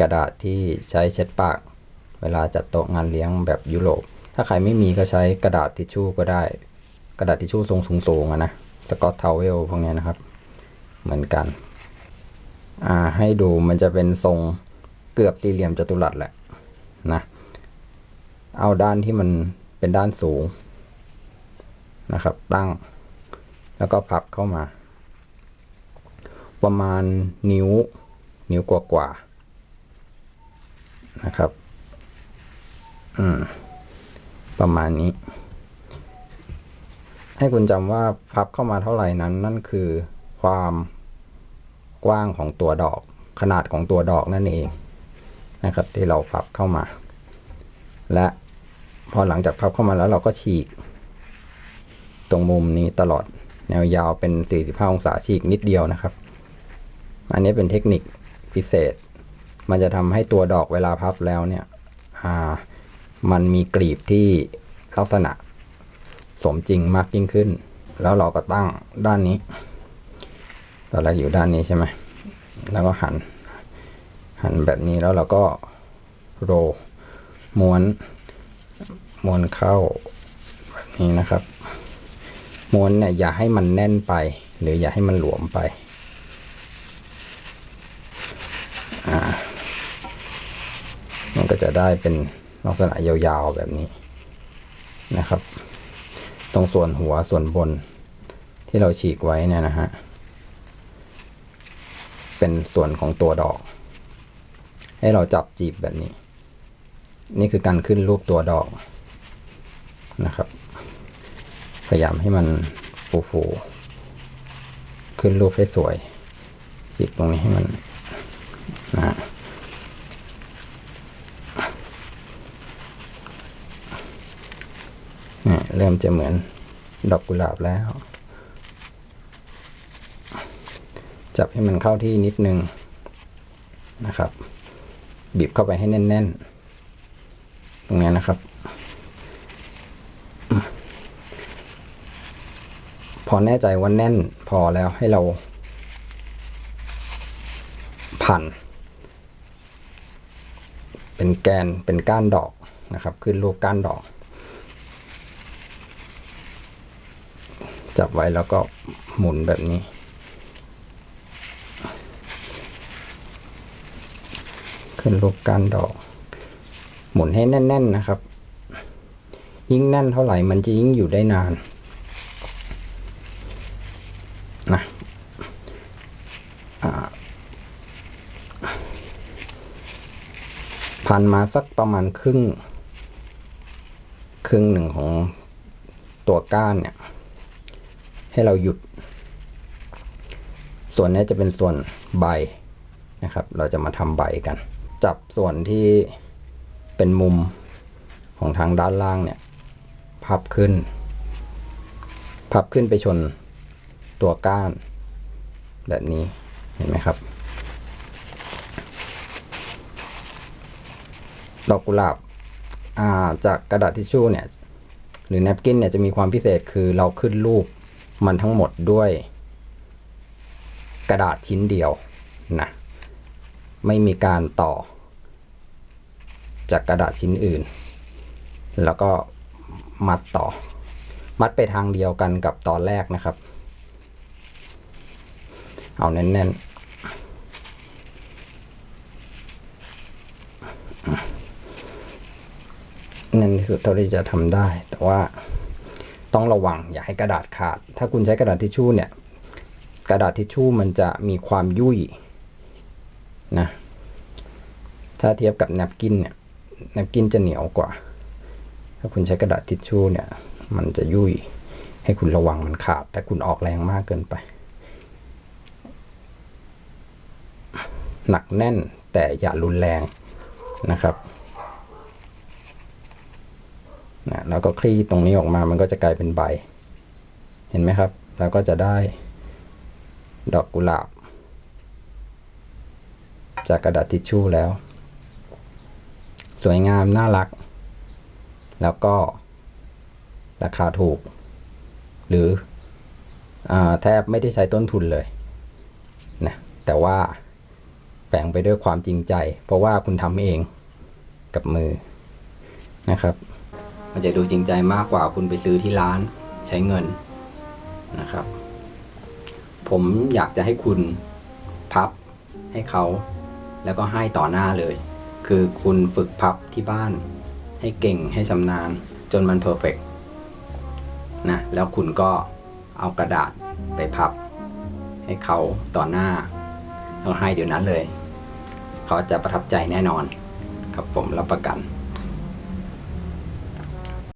กระดาษที่ใช้เช็ดปาก เวลาจัดโต๊ะงานเลี้ยงแบบยุโรป ถ้าใครไม่มีก็ใช้กระดาษทิชชู่ก็ได้ กระดาษทิชชู่ทรงสูงๆอะนะสกอตเทาวเวลพวกนี้นะครับ เหมือนกัน อ่าให้ดูมันจะเป็นทรงเกือบสี่เหลี่ยมจัตุรัสแหละนะเอาด้านที่มันเป็นด้านสูงนะครับ ตั้ง แล้วก็พับเข้ามา ประมาณนิ้ว นิ้วกว่าๆ นะครับ อืม ประมาณนี้ ให้คุณจำว่าพับเข้ามาเท่าไหร่นั้น นั่นคือความกว้างของตัวดอก ขนาดของตัวดอกนั่นเองนะครับ ที่เราพับเข้ามา และพอหลังจากพับเข้ามาแล้วเราก็ฉีก ตรงมุมนี้ตลอดแนวยาวเป็น 45 องศาฉีกนิดเดียวนะครับ อันนี้เป็นเทคนิคพิเศษ มันจะทำให้ตัวดอกเวลาพับแล้วเนี่ยมันมีกลีบที่ลักษณะสมจริงมากยิ่งขึ้น แล้วเราก็ตั้งด้านนี้ ตอนแรกอยู่ด้านนี้ใช่ไหมแล้วก็หัน หันแบบนี้แล้วเราก็โรม้วนม้วนเข้าแบบนี้นะครับม้วนเนี่ยอย่าให้มันแน่นไป หรืออย่าให้มันหลวมไป อ่า มันก็จะได้เป็นลักษณะยาวๆแบบนี้นะครับ ตรงส่วนหัวส่วนบนที่เราฉีกไว้เนี่ยนะฮะ เป็นส่วนของตัวดอก ให้เราจับจีบแบบนี้ นี่คือการขึ้นรูปตัวดอกนะครับ พยายามให้มันฟูๆขึ้นรูปให้สวย จีบตรงนี้ให้มันนะฮะ เริ่มจะเหมือนดอกกุหลาบแล้ว จับให้มันเข้าที่นิดนึงนะครับ บีบเข้าไปให้แน่น ๆ ตรงนี้นะครับ พอแน่ใจว่าแน่นพอแล้วให้เราพัน เป็นแกนเป็นก้านดอกนะครับ ขึ้นรูปก้านดอก จับไว้แล้วก็หมุนแบบนี้ ขึ้นรูปก้านดอก หมุนให้แน่น ๆนะครับ ยิ่งแน่นเท่าไหร่มันจะยิ่งอยู่ได้นานนะอ่าพันมาสักประมาณครึ่ง ครึ่งหนึ่งของตัวก้านเนี่ย ให้เราหยุด ส่วนนี้จะเป็นส่วนใบนะครับ เราจะมาทำใบกัน จับส่วนที่เป็นมุมของทางด้านล่างเนี่ย พับขึ้น พับขึ้นไปชนตัวก้าน แบบนี้เห็นไหมครับ ดอกกุหลาบาจากกระดาษทิชชู่เนี่ย หรือแนปกินเนี่ยจะมีความพิเศษคือเราขึ้นรูป มันทั้งหมดด้วย กระดาษชิ้นเดียวนะไม่มีการต่อ จากกระดาษชิ้นอื่น แล้วก็มัดต่อ มัดไปทางเดียวกันกับตอนแรกนะครับ เอาแน่นๆแน่นที่สุดเท่าที่จะทำได้ แต่ว่า ต้องระวังอย่าให้กระดาษขาด ถ้าคุณใช้กระดาษทิชชู่เนี่ย กระดาษทิชชู่มันจะมีความยุ่ยนะถ้าเทียบกับแนปกินเนี่ยแนปกินจะเหนียวกว่า ถ้าคุณใช้กระดาษทิชชู่เนี่ย มันจะยุ่ยให้คุณระวังมันขาดแต่คุณออกแรงมากเกินไป หนักแน่นแต่อย่ารุนแรงนะครับ นะแล้วก็คลี่ตรงนี้ออกมามันก็จะกลายเป็นใบ เห็นไหมครับ แล้วก็จะได้ดอกกุหลาบ จากกระดาษทิชชู่แล้ว สวยงามน่ารัก แล้วก็ราคาถูก หรืออแทบไม่ได้ใช้ต้นทุนเลยนะแต่ว่าแฝงไปด้วยความจริงใจ เพราะว่าคุณทำเองกับมือนะครับ มันจะดูจริงใจมากกว่าคุณไปซื้อที่ร้านใช้เงินนะครับ ผมอยากจะให้คุณพับให้เขา แล้วก็ให้ต่อหน้าเลย คือคุณฝึกพับที่บ้าน ให้เก่งให้ชำนาญ จนมันเพอร์เฟกนะแล้วคุณก็เอากระดาษไปพับ ให้เขาต่อหน้าแล้วให้เดี๋ยวนั้นเลย เขาจะประทับใจแน่นอนครับผมรับประกัน